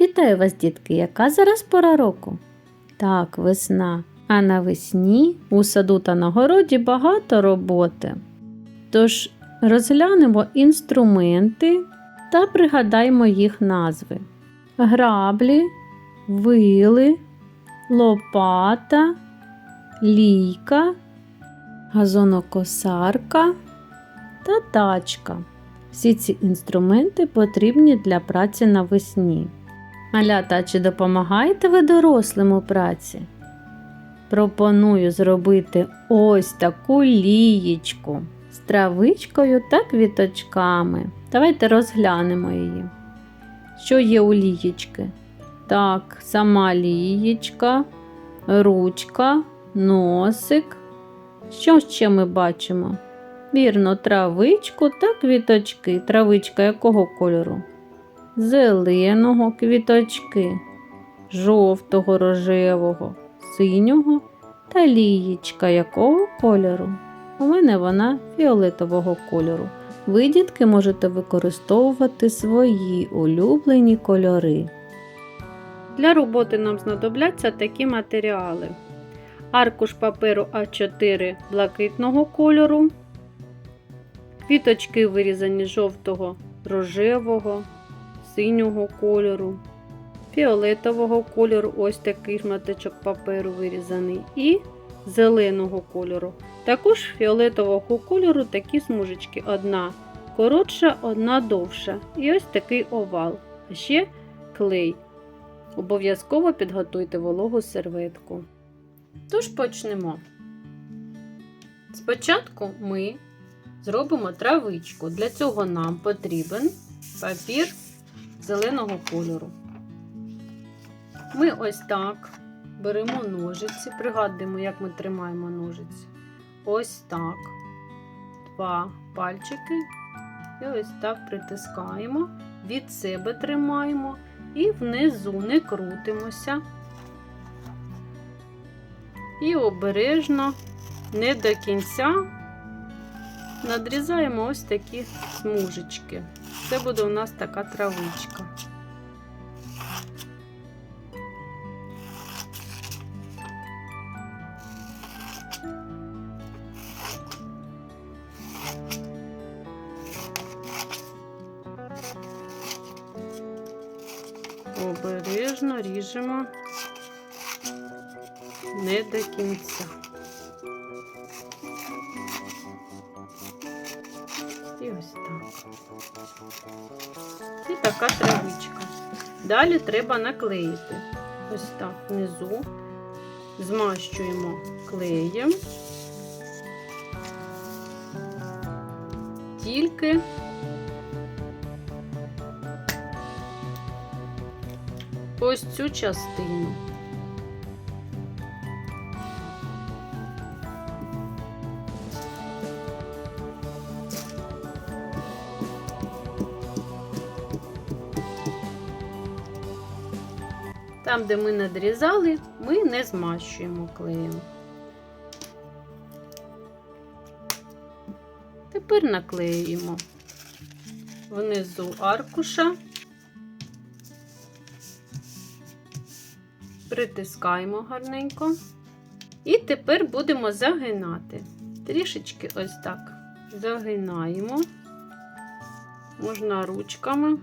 Вітаю вас, дітки! Яка зараз пора року? Так, весна. А навесні у саду та на городі багато роботи. Тож розглянемо інструменти та пригадаємо їх назви: граблі, вили, лопата, лійка, газонокосарка та тачка. Всі ці інструменти потрібні для праці навесні. Малята, чи допомагаєте ви дорослим у праці? Пропоную зробити ось таку лієчку з травичкою та квіточками. Давайте розглянемо її. Що є у лієчки? Так, сама лієчка, ручка, носик. Що ще ми бачимо? Вірно, травичку та квіточки. Травичка якого кольору? Зеленого квіточки, жовтого рожевого, синього та лієчка якого кольору? У мене вона фіолетового кольору. Ви, дітки, можете використовувати свої улюблені кольори. Для роботи нам знадобляться такі матеріали: аркуш паперу А4 блакитного кольору, квіточки вирізані жовтого, рожевого, синього кольору, фіолетового кольору, ось такий шматочок паперу вирізаний, і зеленого кольору. Також фіолетового кольору такі смужечки. Одна коротша, одна довша. І ось такий овал. А ще клей. Обов'язково підготуйте вологу серветку. Тож почнемо. Спочатку ми зробимо травичку. Для цього нам потрібен папір зеленого кольору. Ми ось так беремо ножиці, пригадуємо, як ми тримаємо ножиці. Ось так. Два пальчики. І ось так притискаємо, від себе тримаємо і внизу не крутимося. І обережно, не до кінця, надрізаємо ось такі смужечки. Це буде у нас така травичка. Обережно ріжемо не до кінця. І така травичка. Далі треба наклеїти. Ось так внизу. Змащуємо клеєм. Тільки ось цю частину. Там, де ми надрізали, ми не змащуємо клеєм. Тепер наклеюємо внизу аркуша, притискаємо гарненько. І тепер будемо загинати. Трішечки ось так загинаємо, можна ручками.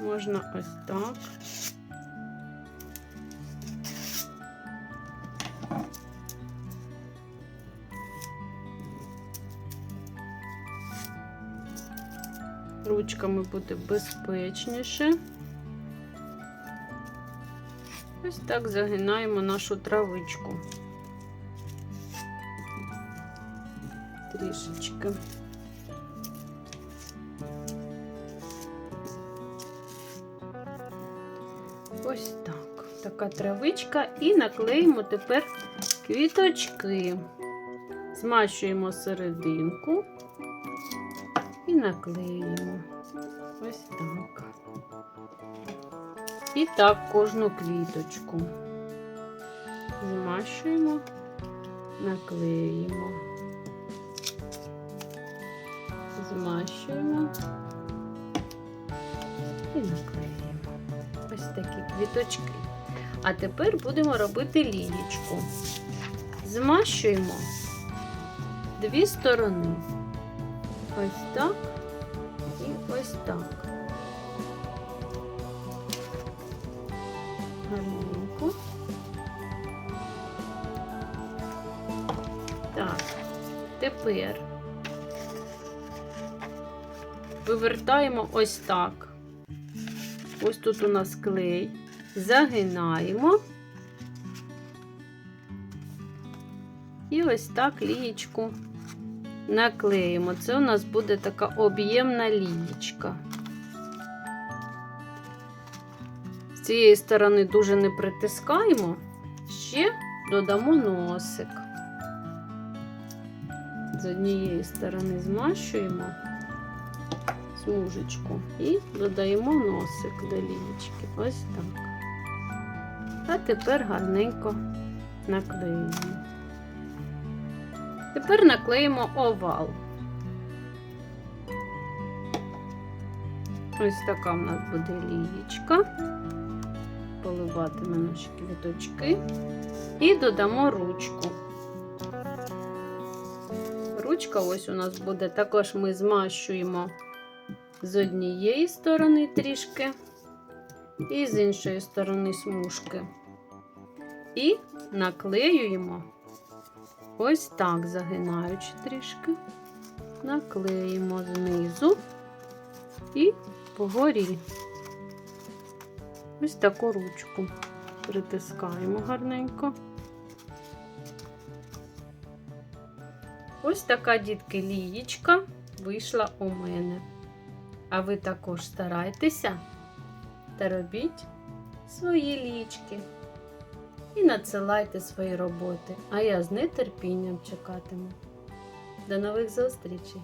Можна ось так. Ручками буде безпечніше. Ось так загинаємо нашу травичку. Трішечки. Ось так. Така травичка. І наклеїмо тепер квіточки. Змащуємо серединку і наклеїмо. Ось так. І так кожну квіточку. Змащуємо, наклеїмо. Змащуємо і наклеїмо. Ось такі квіточки. А тепер будемо робити лієчку. Змащуємо дві сторони. Ось так і ось так. Гарненько. Так, тепер вивертаємо ось так. Ось тут у нас клей. Загинаємо. І ось так лієчку наклеїмо. Це у нас буде така об'ємна лієчка. З цієї сторони дуже не притискаємо, ще додамо носик. З однієї сторони змащуємо смужечку і додаємо носик до лінічки. Ось так. А тепер гарненько наклеїмо. Тепер наклеїмо овал. Ось така в нас буде лієчка. Поливатиме наші квіточки. І додамо ручку. Ручка ось у нас буде. Також ми змащуємо з однієї сторони трішки, і з іншої сторони смужки. І наклеюємо ось так, загинаючи трішки, наклеїмо знизу і вгорі. Ось таку ручку притискаємо гарненько. Ось така дітки лієчка вийшла у мене. А ви також старайтеся та робіть свої лічки і надсилайте свої роботи. А я з нетерпінням чекатиму. До нових зустрічей!